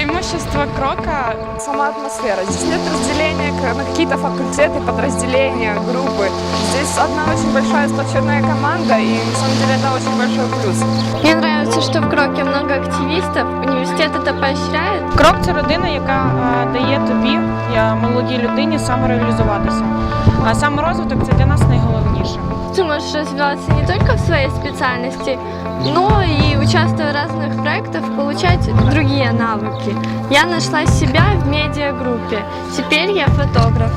Преимущество Крока Сама атмосфера. Здесь нет разделения к- на какие-то факультеты, подразделения, группы. Здесь одна очень большая сплоченная команда, и на самом деле это очень большой плюс. Мне нравится, что в Кроке много активистов, университет это поощряет. Крок це родина, яка е, дає тобі, я молодій людині, самореалізуватися. А саморозвиток це для нас найголовніше. Ты можешь развиваться не только в своей специальности, но и участвуя в разных проектах, получать другие навыки. Я нашла себя в медиагруппе. Теперь я фотограф.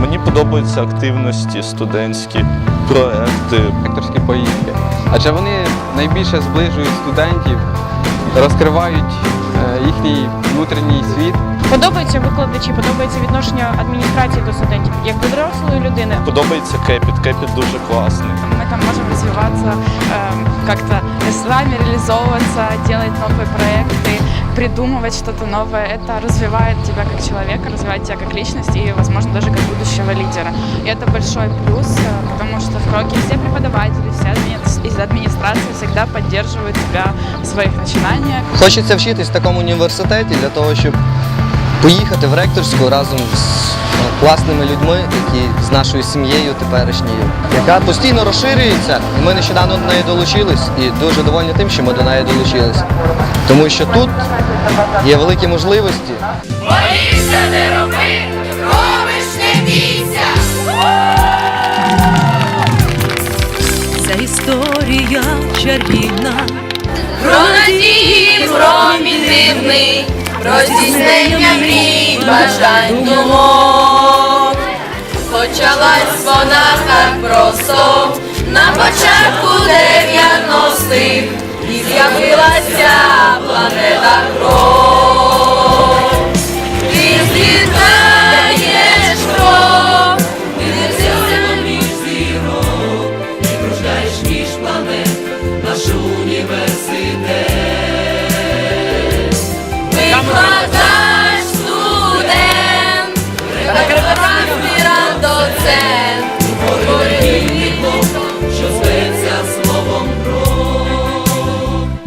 Мені подобаються активності, студентські проекти. акторські поїздки. Адже вони найбільше зближують студентів, розкривають е, їхній внутрішній світ. Подобаються викладачі, подобається відношення адміністрації до студентів, як до дорослої людини. Подобається кепіт. Кепіт дуже класний. мы там можем развиваться, эм, как-то сами реализовываться, делать новые проекты, придумывать что-то новое. Это развивает тебя как человека, развивает тебя как личность и, возможно, даже как будущего лидера. И это большой плюс, э, потому что в Кроке все преподаватели, все админи- из администрации всегда поддерживают тебя в своих начинаниях. Хочеться вчитись в такому університеті для того, щоб поїхати в ректорську разом з е, класними людьми, які з нашою сім'єю теперішньою, яка постійно розширюється. І ми нещодавно до неї долучились і дуже довольні тим, що ми до неї долучились. Тому що тут є великі можливості. Боїшся не роби, робиш не бійся. Ця історія чарівна, Про надії промінь дивний, про здійснення мрій, бажань думок. Почалась вона так просто на початку 90-х і з'явилася планета кров. Ти злітаєш кров, ти несешся між зірок, ти кружляєш між планет наш університет.